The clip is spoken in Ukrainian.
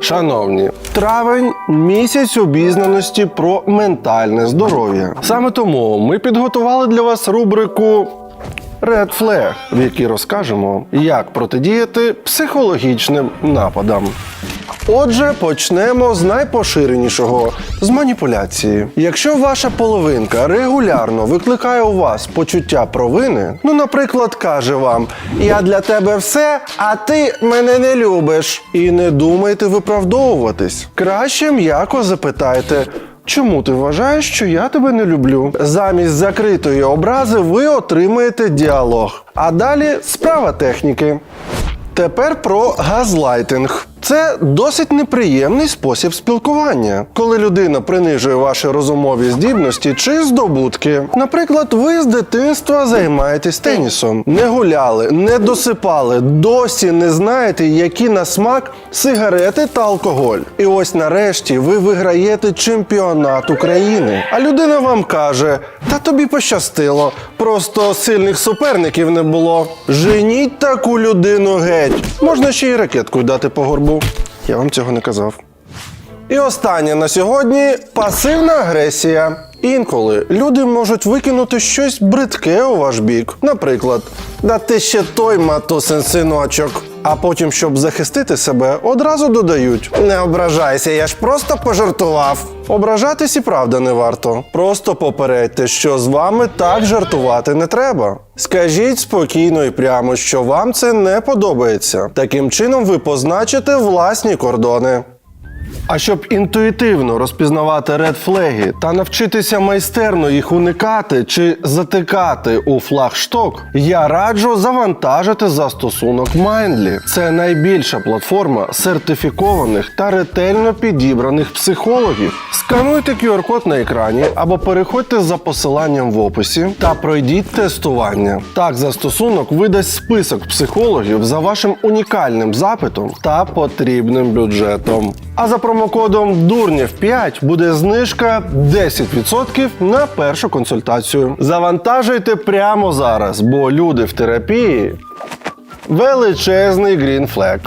Шановні, травень місяць обізнаності про ментальне здоров'я. Саме тому ми підготували для вас рубрику Red Flag, в якій розкажемо, як протидіяти психологічним нападам. Отже, почнемо з найпоширенішого з маніпуляції. Якщо ваша половинка регулярно викликає у вас почуття провини, ну, наприклад, каже вам: Я для тебе все, а ти мене не любиш. І не думайте виправдовуватись. Краще м'яко запитайте. Чому ти вважаєш, що я тебе не люблю? Замість закритої образи ви отримаєте діалог. А далі справа техніки. Тепер про газлайтинг. Це досить неприємний спосіб спілкування, коли людина принижує ваші розумові здібності чи здобутки. Наприклад, ви з дитинства займаєтесь тенісом, не гуляли, не досипали, досі не знаєте, які на смак сигарети та алкоголь. І ось нарешті ви виграєте чемпіонат України. А людина вам каже: Та тобі пощастило, просто сильних суперників не було. Женіть таку людину геть. Можна ще й ракеткою дати по горбу. Я вам цього не казав. І останнє на сьогодні пасивна агресія. Інколи люди можуть викинути щось бридке у ваш бік. Наприклад, да ти ще той матусин синочок. А потім, щоб захистити себе, одразу додають: Не ображайся, я ж просто пожартував. Ображатись і правда не варто. Просто попередьте, що з вами так жартувати не треба. Скажіть спокійно і прямо, що вам це не подобається. Таким чином ви позначите власні кордони. А щоб інтуїтивно розпізнавати редфлеги та навчитися майстерно їх уникати чи затикати у флагшток, я раджу завантажити застосунок Mindly. Це найбільша платформа сертифікованих та ретельно підібраних психологів. Скануйте QR-код на екрані або переходьте за посиланням в описі та пройдіть тестування. Так, застосунок видасть список психологів за вашим унікальним запитом та потрібним бюджетом. А за промокодом Дурнів 5 буде знижка 10% на першу консультацію. Завантажуйте прямо зараз, бо люди в терапії величезний грінфлек.